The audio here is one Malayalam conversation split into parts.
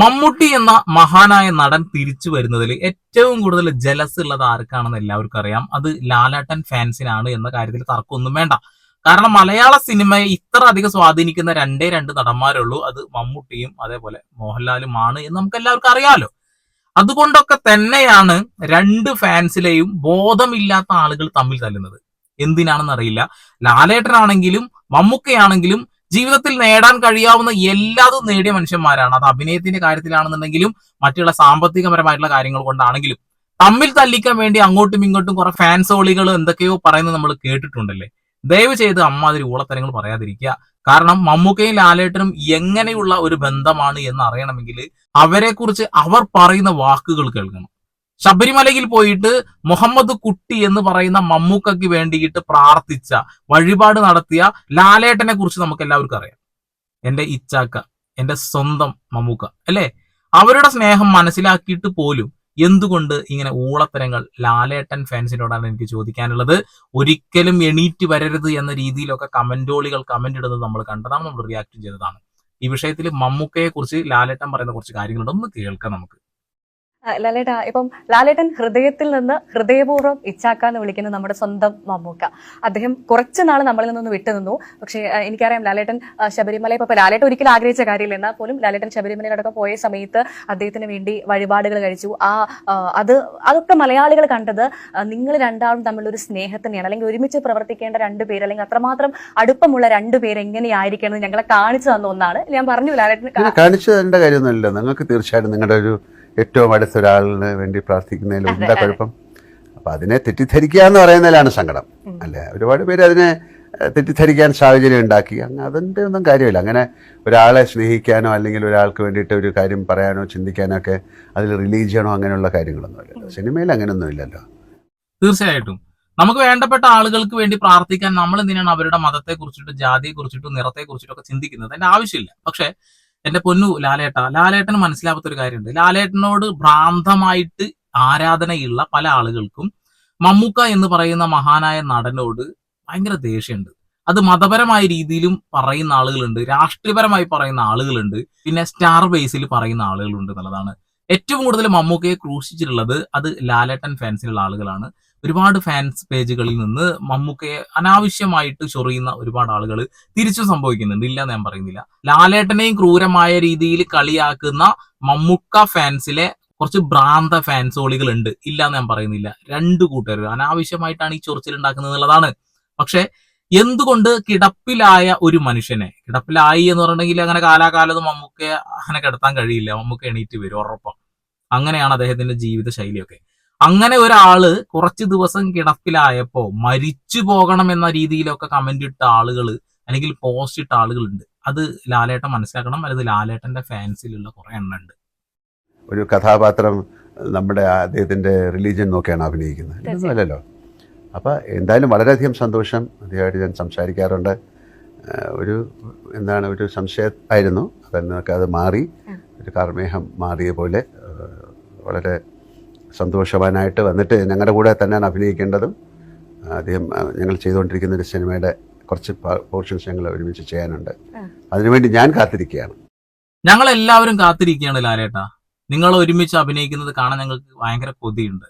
മമ്മൂട്ടി എന്ന മഹാനായ നടൻ തിരിച്ചു വരുന്നതിൽ ഏറ്റവും കൂടുതൽ ജലസ് ഉള്ളത് ആർക്കാണെന്ന് എല്ലാവർക്കും അറിയാം. അത് ലാലാട്ടൻ ഫാൻസിനാണ് എന്ന കാര്യത്തിൽ തർക്കമൊന്നും വേണ്ട. കാരണം മലയാള സിനിമയെ ഇത്ര അധികം സ്വാധീനിക്കുന്ന രണ്ടേ രണ്ട് നടന്മാരുള്ളൂ. അത് മമ്മൂട്ടിയും അതേപോലെ മോഹൻലാലും ആണ് എന്ന് നമുക്ക് എല്ലാവർക്കും അറിയാലോ. അതുകൊണ്ടൊക്കെ തന്നെയാണ് രണ്ട് ഫാൻസിലെയും ബോധമില്ലാത്ത ആളുകൾ തമ്മിൽ തല്ലുന്നത്. എന്തിനാണെന്ന് അറിയില്ല. ലാലേട്ടനാണെങ്കിലും മമ്മൂക്കയാണെങ്കിലും ജീവിതത്തിൽ നേടാൻ കഴിയാവുന്ന എല്ലാതും നേടിയ മനുഷ്യന്മാരാണ്. അത് അഭിനയത്തിന്റെ കാര്യത്തിലാണെന്നുണ്ടെങ്കിലും മറ്റുള്ള സാമ്പത്തികപരമായിട്ടുള്ള കാര്യങ്ങൾ കൊണ്ടാണെങ്കിലും. തമ്മിൽ തല്ലിക്കാൻ വേണ്ടി അങ്ങോട്ടും ഇങ്ങോട്ടും കുറെ ഫാൻസോളികൾ എന്തൊക്കെയോ പറയുന്നത് നമ്മൾ കേട്ടിട്ടുണ്ടല്ലേ? ദയവ് ചെയ്ത് അമ്മാതിരി ഊളത്തരങ്ങൾ പറയാതിരിക്കുക. കാരണം മമ്മൂക്കയും ലാലേട്ടനും എങ്ങനെയുള്ള ഒരു ബന്ധമാണ് എന്ന് അറിയണമെങ്കിൽ അവരെക്കുറിച്ച് അവർ പറയുന്ന വാക്കുകൾ കേൾക്കണം. ശബരിമലയിൽ പോയിട്ട് മുഹമ്മദ് കുട്ടി എന്ന് പറയുന്ന മമ്മൂക്കയ്ക്ക് വേണ്ടിയിട്ട് പ്രാർത്ഥിച്ച വഴിപാട് നടത്തിയ ലാലേട്ടനെ കുറിച്ച് നമുക്ക് എല്ലാവർക്കും അറിയാം. എന്റെ ഇച്ചാക്ക എന്റെ സ്വന്തം മമ്മൂക്ക അല്ലേ? അവരുടെ സ്നേഹം മനസ്സിലാക്കിയിട്ട് പോലും എന്തുകൊണ്ട് ഇങ്ങനെ ഊളത്തരങ്ങൾ ലാലേട്ടൻ ഫാൻസിനോടാണ് എനിക്ക് ചോദിക്കാനുള്ളത്? ഒരിക്കലും എണീറ്റ് വരരുത് എന്ന രീതിയിലൊക്കെ കമന്റോളികൾ കമന്റ് ഇടുന്നത് നമ്മൾ കണ്ടതാണ് നമ്മൾ റിയാക്ട് ചെയ്തതാണ്. ഈ വിഷയത്തിൽ മമ്മൂക്കയെ കുറിച്ച് ലാലേട്ടൻ പറയുന്ന കുറച്ച് കാര്യങ്ങളുണ്ട് ഒന്ന് കേൾക്കാം നമുക്ക്. ലാലേട്ടാ ഇപ്പം ലാലേട്ടൻ ഹൃദയത്തിൽ നിന്ന് ഹൃദയപൂർവം ഇച്ചാക്ക എന്ന് വിളിക്കുന്ന നമ്മുടെ സ്വന്തം മമ്മൂക്ക. അദ്ദേഹം കുറച്ച് നാൾ നമ്മളിൽ നിന്ന് വിട്ടുനിന്നു. പക്ഷേ എനിക്കറിയാം ലാലേട്ടൻ ശബരിമല ഇപ്പൊ ലാലേട്ടൻ ഒരിക്കലും ആഗ്രഹിച്ച കാര്യമില്ല. എന്നാൽ പോലും ലാലേട്ടൻ ശബരിമലയിലടക്കം പോയ സമയത്ത് അദ്ദേഹത്തിന് വേണ്ടി വഴിപാടുകൾ കഴിച്ചു. ആ അത് അതൊക്കെ മലയാളികൾ കണ്ടത് നിങ്ങൾ രണ്ടാളും തമ്മിലൊരു സ്നേഹത്തിനെയാണ്. അല്ലെങ്കിൽ ഒരുമിച്ച് പ്രവർത്തിക്കേണ്ട രണ്ട് പേര് അല്ലെങ്കിൽ അത്രമാത്രം അടുപ്പമുള്ള രണ്ട് പേര് എങ്ങനെയായിരിക്കണം ഞങ്ങളെ കാണിച്ചു തന്ന ഒന്നാണ്. ഞാൻ പറഞ്ഞു ലാലേട്ടൻ കാണിച്ചു തരേണ്ട കാര്യമൊന്നുമില്ല. നിങ്ങൾക്ക് തീർച്ചയായിട്ടും നിങ്ങളുടെ ഒരു ഏറ്റവും അടുത്ത ഒരാളിന് വേണ്ടി പ്രാർത്ഥിക്കുന്നതിൽ എന്താ കുഴപ്പം? അപ്പം അതിനെ തെറ്റിദ്ധരിക്കുക എന്ന് പറയുന്നതിലാണ് സങ്കടം. അല്ലേ? ഒരുപാട് പേര് അതിനെ തെറ്റിദ്ധരിക്കാൻ സാഹചര്യം ഉണ്ടാക്കി. അങ്ങനെ അതിന്റെ ഒന്നും കാര്യമില്ല. അങ്ങനെ ഒരാളെ സ്നേഹിക്കാനോ അല്ലെങ്കിൽ ഒരാൾക്ക് വേണ്ടിയിട്ട് ഒരു കാര്യം പറയാനോ ചിന്തിക്കാനോ ഒക്കെ അതിൽ റിലീജിയണോ അങ്ങനെയുള്ള കാര്യങ്ങളൊന്നുമില്ല സിനിമയിൽ അങ്ങനെയൊന്നും ഇല്ലല്ലോ. തീർച്ചയായിട്ടും. നമുക്ക് വേണ്ടപ്പെട്ട ആളുകൾക്ക് വേണ്ടി പ്രാർത്ഥിക്കാൻ നമ്മൾ എന്തിനാണ് അവരുടെ മതത്തെ കുറിച്ചിട്ടും ജാതിയെ കുറിച്ചിട്ടും നിറത്തെ കുറിച്ചിട്ടും ഒക്കെ ചിന്തിക്കുന്നത്? അതിന്റെ ആവശ്യമില്ല. പക്ഷെ എന്റെ പൊന്നു ലാലേട്ട. ലാലേട്ടന് മനസ്സിലാവാത്ത ഒരു കാര്യമുണ്ട്. ലാലേട്ടനോട് ഭ്രാന്തമായിട്ട് ആരാധനയുള്ള പല ആളുകൾക്കും മമ്മൂക്ക എന്ന് പറയുന്ന മഹാനായ നടനോട് ഭയങ്കര ദേഷ്യമുണ്ട്. അത് മതപരമായ രീതിയിലും പറയുന്ന ആളുകളുണ്ട്. രാഷ്ട്രീയപരമായി പറയുന്ന ആളുകളുണ്ട്. പിന്നെ സ്റ്റാർ ബേസിൽ പറയുന്ന ആളുകളുണ്ട് എന്നുള്ളതാണ്. ഏറ്റവും കൂടുതൽ മമ്മൂക്കയെ ക്രൂശിച്ചിട്ടുള്ളത് അത് ലാലേട്ടൻ ഫാൻസിലുള്ള ആളുകളാണ്. ഒരുപാട് ഫാൻസ് പേജുകളിൽ നിന്ന് മമ്മൂക്കയെ അനാവശ്യമായിട്ട് ചൊറിയുന്ന ഒരുപാട് ആളുകൾ തിരിച്ചു സംഭവിക്കുന്നുണ്ട്. ഇല്ല ഞാൻ പറയുന്നില്ല. ലാലേട്ടനെയും ക്രൂരമായ രീതിയിൽ കളിയാക്കുന്ന മമ്മൂക്ക ഫാൻസിലെ കുറച്ച് ഭ്രാന്ത ഫാൻസോളികൾ ഉണ്ട് ഇല്ല ഞാൻ പറയുന്നില്ല. രണ്ട് കൂട്ടർ അനാവശ്യമായിട്ടാണ് ഈ ചൊറിച്ചിൽ ഉണ്ടാക്കുന്നത് എന്നുള്ളതാണ്. പക്ഷെ എന്തുകൊണ്ട് കിടപ്പിലായ ഒരു മനുഷ്യനെ കിടപ്പിലായി എന്ന് പറഞ്ഞിട്ടുണ്ടെങ്കിൽ അങ്ങനെ കാലാകാലത്ത് മമ്മൂക്കയെ അങ്ങനെ കിടത്താൻ കഴിയില്ല. മമ്മൂക്ക എണീറ്റ് വരും ഉറപ്പാണ് അങ്ങനെയാണ് അദ്ദേഹത്തിന്റെ ജീവിത ശൈലിയൊക്കെ അങ്ങനെ ഒരാൾ കുറച്ച് ദിവസം കിടപ്പിലായപ്പോ മരിച്ചു പോകണം എന്ന രീതിയിലൊക്കെ കമന്റ് ഇട്ട ആളുകൾ അല്ലെങ്കിൽ പോസ്റ്റ് ഇട്ട ആളുകളുണ്ട്. അത് ലാലേട്ടൻ മനസ്സിലാക്കണം. അല്ലെങ്കിൽ ലാലേട്ടന്റെ ഫാൻസിലുള്ള കുറെ എണ്ണം ഉണ്ട് ഒരു കഥാപാത്രം നമ്മുടെ അദ്ദേഹത്തിന്റെ റിലീജിയൻ നോക്കിയാണ് അഭിനയിക്കുന്നത്. അല്ലല്ലോ അപ്പോൾ എന്തായാലും വളരെയധികം സന്തോഷം അദ്ദേഹമായിട്ട് ഞാൻ സംസാരിക്കാറുണ്ട്. ഒരു എന്താണ് ഒരു സംശയമായിരുന്നു അതെന്നൊക്കെ അത് മാറി. ഒരു കാർമേഹം മാറിയ പോലെ വളരെ സന്തോഷവാനായിട്ട് വന്നിട്ട് ഞങ്ങളുടെ കൂടെ തന്നെയാണ് അഭിനയിക്കേണ്ടതും. അദ്ദേഹം ഞങ്ങൾ ചെയ്തുകൊണ്ടിരിക്കുന്ന ഒരു സിനിമയുടെ കുറച്ച് പോർഷൻസ് ഞങ്ങൾ ഒരുമിച്ച് ചെയ്യാനുണ്ട്. അതിനുവേണ്ടി ഞാൻ കാത്തിരിക്കുകയാണ്. ഞങ്ങൾ എല്ലാവരും കാത്തിരിക്കുകയാണ് ലാലേട്ട. നിങ്ങൾ ഒരുമിച്ച് അഭിനയിക്കുന്നത് കാണാൻ ഞങ്ങൾക്ക് ഭയങ്കര കൊതിയുണ്ട്.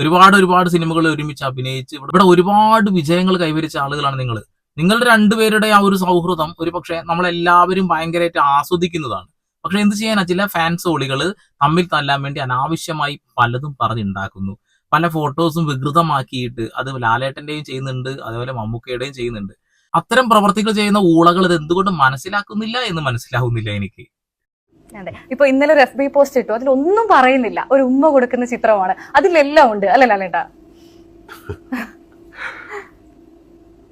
ഒരുപാട് ഒരുപാട് സിനിമകൾ ഒരുമിച്ച് അഭിനയിച്ച് ഇവിടെ ഇവിടെ ഒരുപാട് വിജയങ്ങൾ കൈവരിച്ച ആളുകളാണ് നിങ്ങൾ. നിങ്ങളുടെ രണ്ടുപേരുടെ ആ ഒരു സൗഹൃദം ഒരു പക്ഷേ നമ്മളെല്ലാവരും ഭയങ്കരമായിട്ട് ആസ്വദിക്കുന്നതാണ്. പക്ഷെ എന്ത് ചെയ്യാനാ? ചില ഫാൻസ് ഓളികൾ തമ്മിൽ തല്ലാൻ വേണ്ടി അനാവശ്യമായി പലതും പറഞ്ഞുണ്ടാക്കുന്നു. പല ഫോട്ടോസും വികൃതമാക്കിയിട്ട് അത് ലാലേട്ടന്റെയും ചെയ്യുന്നുണ്ട് അതേപോലെ മമ്മൂക്കയുടെയും ചെയ്യുന്നുണ്ട്. അത്തരം പ്രവർത്തികൾ ചെയ്യുന്ന ഊളകൾ ഇത് എന്തുകൊണ്ട് മനസ്സിലാക്കുന്നില്ല എന്ന് മനസ്സിലാവുന്നില്ല എനിക്ക്. അതെ. ഇപ്പൊ ഇന്നലെ ഒരു എഫ് ബി പോസ്റ്റ് ഇട്ടു. അതിലൊന്നും പറയുന്നില്ല. ഒരു ഉമ്മ കൊടുക്കുന്ന ചിത്രമാണ്. അതിലെല്ലാം ഉണ്ട്. അല്ലേ ലാലേട്ടാ?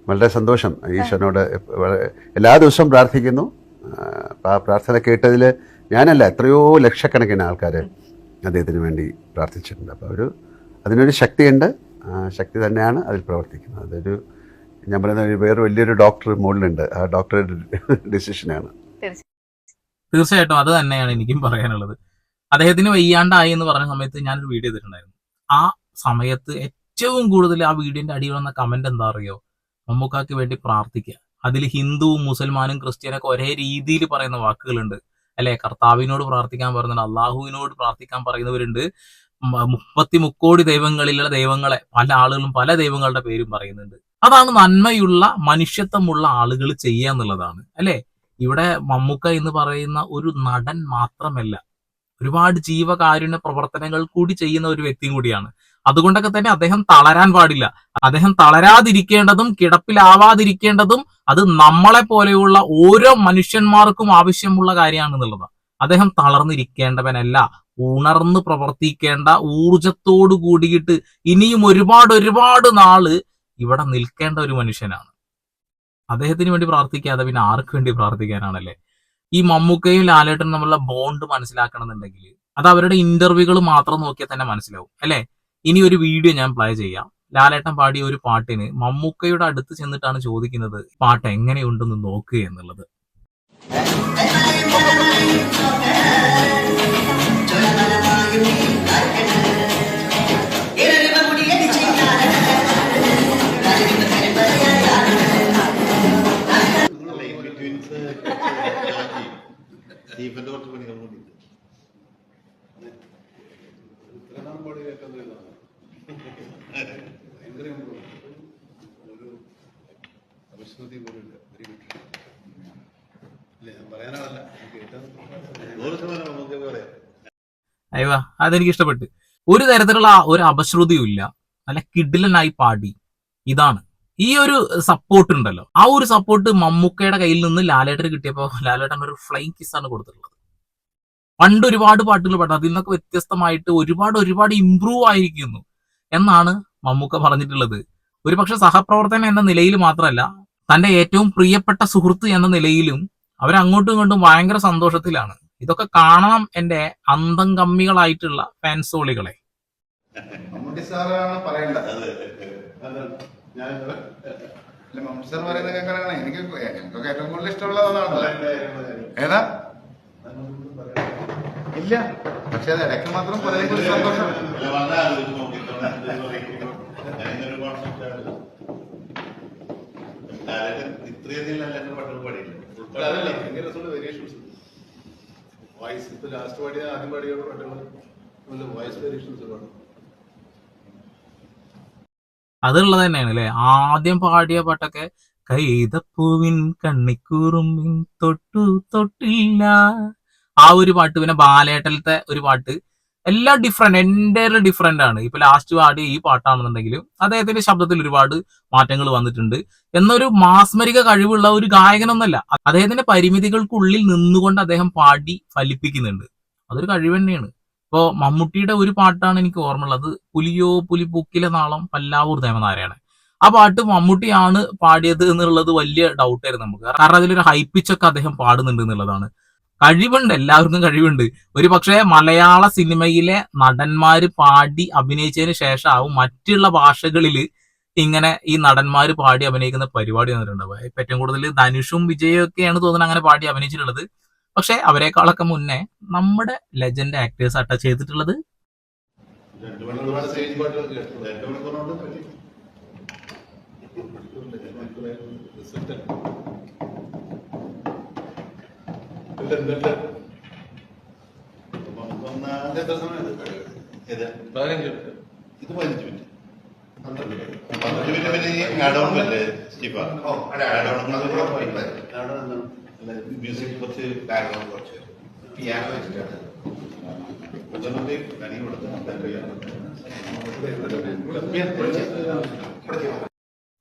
വളരെ സന്തോഷം ഈശ്വരനോട് എല്ലാ ദിവസവും പ്രാർത്ഥിക്കുന്നു. ആ, പ്രാർത്ഥന കേട്ടതിൽ ഞാനല്ല എത്രയോ ലക്ഷക്കണക്കിന് ആൾക്കാർ അദ്ദേഹത്തിന് വേണ്ടി പ്രാർത്ഥിച്ചിട്ടുണ്ട്. അപ്പോൾ ഒരു അതിനൊരു ശക്തിയുണ്ട്. ആ ശക്തി തന്നെയാണ് അതിൽ പ്രവർത്തിക്കുന്നത്. അതൊരു ഞാൻ പറയുന്ന വേറെ വലിയൊരു ഡോക്ടർ മുകളിലുണ്ട് ആ ഡോക്ടറുടെ ഡിസിഷനാണ്. തീർച്ചയായിട്ടും അത് തന്നെയാണ് എനിക്കും പറയാനുള്ളത്. അദ്ദേഹത്തിന് വയ്യാണ്ടായി എന്ന് പറഞ്ഞ സമയത്ത് ഞാനൊരു വീഡിയോ ചെയ്തിട്ടുണ്ടായിരുന്നു. ആ സമയത്ത് ഏറ്റവും കൂടുതൽ ആ വീഡിയോന്റെ അടിയിൽ വന്ന കമന്റ് എന്താ അറിയോ? മമ്മൂക്കാക്ക് വേണ്ടി പ്രാർത്ഥിക്കുക അതിൽ ഹിന്ദുവും മുസൽമാനും ക്രിസ്ത്യനൊക്കെ ഒരേ രീതിയിൽ പറയുന്ന വാക്കുകളുണ്ട്. അല്ലെ? കർത്താവിനോട് പ്രാർത്ഥിക്കാൻ പറയുന്നുണ്ട് അള്ളാഹുവിനോട് പ്രാർത്ഥിക്കാൻ പറയുന്നവരുണ്ട്. മുപ്പത്തി മുക്കോടി ദൈവങ്ങളിലുള്ള ദൈവങ്ങളെ പല ആളുകളും പല ദൈവങ്ങളുടെ പേരും പറയുന്നുണ്ട്. അതാണ് നന്മയുള്ള മനുഷ്യത്വമുള്ള ആളുകൾ ചെയ്യുക എന്നുള്ളതാണ്. അല്ലെ? ഇവിടെ മമ്മൂക്ക എന്ന് പറയുന്ന ഒരു നടൻ മാത്രമല്ല. ഒരുപാട് ജീവകാരുണ്യ പ്രവർത്തനങ്ങൾ കൂടി ചെയ്യുന്ന ഒരു വ്യക്തിയും കൂടിയാണ്. അതുകൊണ്ടൊക്കെ തന്നെ അദ്ദേഹം തളരാൻ പാടില്ല. അദ്ദേഹം തളരാതിരിക്കേണ്ടതും കിടപ്പിലാവാതിരിക്കേണ്ടതും അത് നമ്മളെ പോലെയുള്ള ഓരോ മനുഷ്യന്മാർക്കും ആവശ്യമുള്ള കാര്യമാണെന്നുള്ളതാണ് അദ്ദേഹം തളർന്നിരിക്കേണ്ടവനല്ല. ഉണർന്ന് പ്രവർത്തിക്കേണ്ട ഊർജത്തോടു കൂടിയിട്ട് ഇനിയും ഒരുപാട് ഒരുപാട് നാൾ ഇവിടെ നിൽക്കേണ്ട ഒരു മനുഷ്യനാണ്. അദ്ദേഹത്തിന് വേണ്ടി പ്രാർത്ഥിക്കാതെ പിന്നെ ആർക്ക് വേണ്ടി പ്രാർത്ഥിക്കാനാണല്ലേ? ഈ മമ്മൂക്കയും ലാലേട്ടനും തമ്മിലുള്ള ബോണ്ട് മനസ്സിലാക്കണമെന്നുണ്ടെങ്കിൽ അത് അവരുടെ ഇന്റർവ്യൂകൾ മാത്രം നോക്കിയാൽ തന്നെ മനസ്സിലാവും അല്ലെ? ഇനി ഒരു വീഡിയോ ഞാൻ പ്ലേ ചെയ്യാം. ലാലേട്ടൻ പാടിയ ഒരു പാട്ടിന് മമ്മൂക്കയുടെ അടുത്ത് ചെന്നിട്ടാണ് ചോദിക്കുന്നത് പാട്ട് എങ്ങനെയുണ്ടെന്ന് നോക്കുക എന്നുള്ളത്. കുറച്ച് പണികൾ കൂടി ഉണ്ട്. നൂറ് ശതമാനം നമുക്ക് പറയാം അയ്യോ അതെനിക്ക് ഇഷ്ടപ്പെട്ടു ഒരു തരത്തിലുള്ള ഒരു അപശ്രുതിയും ഇല്ല. നല്ല കിഡിലനായി പാടി. ഇതാണ്. ഈ ഒരു സപ്പോർട്ട് ഉണ്ടല്ലോ. ആ ഒരു സപ്പോർട്ട് മമ്മൂക്കയുടെ കയ്യിൽ നിന്ന് ലാലേട്ടന് കിട്ടിയപ്പോ ലാലേട്ടൻ ഒരു ഫ്ലൈങ് ആണ് കൊടുത്തിട്ടുള്ളത്. പണ്ട് ഒരുപാട് പാട്ടുകൾ പാടും. അതിൽ നിന്നൊക്കെ വ്യത്യസ്തമായിട്ട് ഒരുപാട് ഒരുപാട് ഇമ്പ്രൂവ് ആയിരിക്കുന്നു എന്നാണ് മമ്മൂക്ക പറഞ്ഞിട്ടുള്ളത്. ഒരുപക്ഷെ സഹപ്രവർത്തനം എന്ന നിലയിൽ മാത്രമല്ല തന്റെ ഏറ്റവും പ്രിയപ്പെട്ട സുഹൃത്ത് എന്ന നിലയിലും അവരങ്ങോട്ടും ഇങ്ങോട്ടും ഭയങ്കര സന്തോഷത്തിലാണ്. ഇതൊക്കെ കാണണം എന്റെ അന്തം കമ്മികളായിട്ടുള്ള ഫാൻസോളികളെ മമ്മൂട്ടി സാറാണ് പറയേണ്ടത്. അതെ ഞാൻ അല്ല മമ്മൂട്ടി സാർ പറയുന്നത് കേൾക്കാനാണ് എനിക്ക് ഏറ്റവും കൂടുതൽ ഇഷ്ടമുള്ളത് ഏതാ? ഇല്ല. പക്ഷെ അത് ഇടയ്ക്ക് മാത്രം പറയുമ്പോൾ ഒരു സന്തോഷം വോയിസ് ഇപ്പൊ ലാസ്റ്റ് പാടിയ ആദ്യം പാടിയ പാട്ടുകൾ വോയിസ് വേരിയേഷൻസ് പാടും അതുള്ളത് തന്നെയാണ് അല്ലെ ആദ്യം പാടിയ പാട്ടൊക്കെ കൈതപ്പൂവിൻ കണ്ണിക്കൂറുമ്പിൻ തൊട്ടു തൊട്ടില്ല. ആ ഒരു പാട്ട് പിന്നെ ബാലേട്ടലത്തെ ഒരു പാട്ട്. എല്ലാം ഡിഫറെന്റ് എന്റെ ഡിഫറെന്റ് ആണ്. ഇപ്പൊ ലാസ്റ്റ് പാടിയ ഈ പാട്ടാണെന്നുണ്ടെങ്കിലും അദ്ദേഹത്തിന്റെ ശബ്ദത്തിൽ ഒരുപാട് മാറ്റങ്ങൾ വന്നിട്ടുണ്ട്. എന്നൊരു മാസ്മരിക കഴിവുള്ള ഒരു ഗായകനൊന്നല്ല അദ്ദേഹത്തിന്റെ പരിമിതികൾക്കുള്ളിൽ നിന്നുകൊണ്ട് അദ്ദേഹം പാടി ഫലിപ്പിക്കുന്നുണ്ട്. അതൊരു കഴിവ് തന്നെയാണ്. ഇപ്പോ മമ്മൂട്ടിയുടെ ഒരു പാട്ടാണ് എനിക്ക് ഓർമ്മയുള്ളത്. പുലിയോ പുലിപ്പൂക്കിലെ നാളം പല്ലാവൂർ ദേവനാരായണൻ. ആ പാട്ട് മമ്മൂട്ടിയാണ് പാടിയത് എന്നുള്ളത് വലിയ ഡൗട്ടായിരുന്നു നമുക്ക്. കാരണം അതിലൊരു ഹൈപ്പിച്ചൊക്കെ അദ്ദേഹം പാടുന്നുണ്ട് എന്നുള്ളതാണ്. കഴിവുണ്ട് എല്ലാവർക്കും കഴിവുണ്ട്. ഒരു പക്ഷേ മലയാള സിനിമയിലെ നടന്മാര് പാടി അഭിനയിച്ചതിന് ശേഷമാവും മറ്റുള്ള ഭാഷകളിൽ ഇങ്ങനെ ഈ നടന്മാര് പാടി അഭിനയിക്കുന്ന പരിപാടി വന്നിട്ടുണ്ടാവുക ഇപ്പൊ ഏറ്റവും കൂടുതൽ ധനുഷും വിജയും ഒക്കെയാണ് തോന്നുന്നത് അങ്ങനെ പാടി അഭിനയിച്ചിട്ടുള്ളത്. പക്ഷെ അവരെക്കാളൊക്കെ മുന്നേ നമ്മുടെ ലെജൻഡ് ആക്ടേഴ്സ് അറ്റാച്ച് ചെയ്തിട്ടുള്ളത്. സ്റ്റേജ് പാട്ടുകൾ കേട്ടു രണ്ട് മണിക്കൂറിനോട് പറ്റി. റിസൾട്ട് ലണ്ടൻ ലണ്ടൻ അപ്പൊ നമുക്കൊന്ന് എത്ര സമയം ഇത് പതിനഞ്ച് മിനിറ്റ്. ഇത് പതിനഞ്ച് മിനിറ്റ്. പന്ത്രണ്ട് മിനിറ്റ്. പിന്നെ ഈ അല്ലേ സ്റ്റീഫ. മ്യൂസിക് കുറച്ച് ബാക്ക്ഗ്രൗണ്ട് കുറച്ച്. പിയാനോ വെച്ചിട്ടാണ്. ഉദാഹരണത്തിൽ കനി കൊടുത്ത്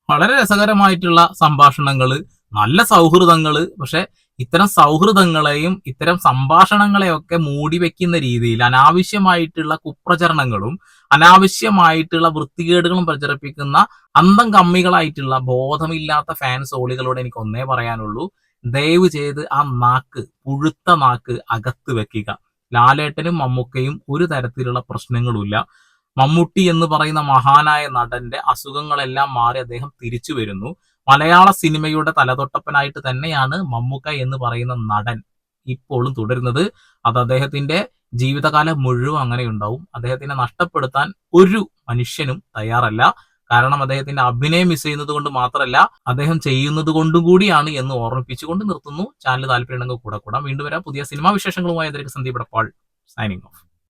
വളരെ രസകരമായിട്ടുള്ള സംഭാഷണങ്ങൾ നല്ല സൗഹൃദങ്ങൾ പക്ഷെ ഇത്തരം സൗഹൃദങ്ങളെയും ഇത്തരം സംഭാഷണങ്ങളെയൊക്കെ മൂടി വെക്കുന്ന രീതിയിൽ അനാവശ്യമായിട്ടുള്ള കുപ്രചരണങ്ങളും അനാവശ്യമായിട്ടുള്ള വൃത്തികേടുകളും പ്രചരിപ്പിക്കുന്ന അന്തം കമ്മികളായിട്ടുള്ള ബോധമില്ലാത്ത ഫാൻസ് ഓളികളോട് എനിക്ക് ഒന്നേ പറയാനുള്ളൂ. ദയവ് ചെയ്ത് ആ നാക്ക് പുഴുത്ത നാക്ക് അകത്ത് വെക്കുക. ലാലേട്ടനും മമ്മൂക്കയും ഒരു തരത്തിലുള്ള പ്രശ്നങ്ങളുമില്ല. മമ്മൂട്ടി എന്ന് പറയുന്ന മഹാനായ നടന്റെ അസുഖങ്ങളെല്ലാം മാറി അദ്ദേഹം തിരിച്ചു വരുന്നു. മലയാള സിനിമയുടെ തലതൊട്ടപ്പനായിട്ട് തന്നെയാണ് മമ്മൂക്ക എന്ന് പറയുന്ന നടൻ ഇപ്പോഴും തുടരുന്നത്. അത് അദ്ദേഹത്തിന്റെ ജീവിതകാലം മുഴുവൻ അങ്ങനെ ഉണ്ടാവും അദ്ദേഹത്തിനെ നഷ്ടപ്പെടുത്താൻ ഒരു മനുഷ്യനും തയ്യാറല്ല. കാരണം അദ്ദേഹത്തിന്റെ അഭിനയം മിസ് ചെയ്യുന്നത് കൊണ്ട് മാത്രമല്ല അദ്ദേഹം ചെയ്യുന്നത് കൊണ്ടും കൂടിയാണ് എന്ന് ഓർമ്മിപ്പിച്ചുകൊണ്ട് നിർത്തുന്നു. ചാനൽ താല്പര്യമുണ്ടെങ്കിൽ കൂടെ കൂടാം. വീണ്ടും വരാം. പുതിയ സിനിമാ വിശേഷങ്ങളുമായി അതിലേക്ക് സന്ദീപ് പാൾ സൈനിങ് ഓഫ്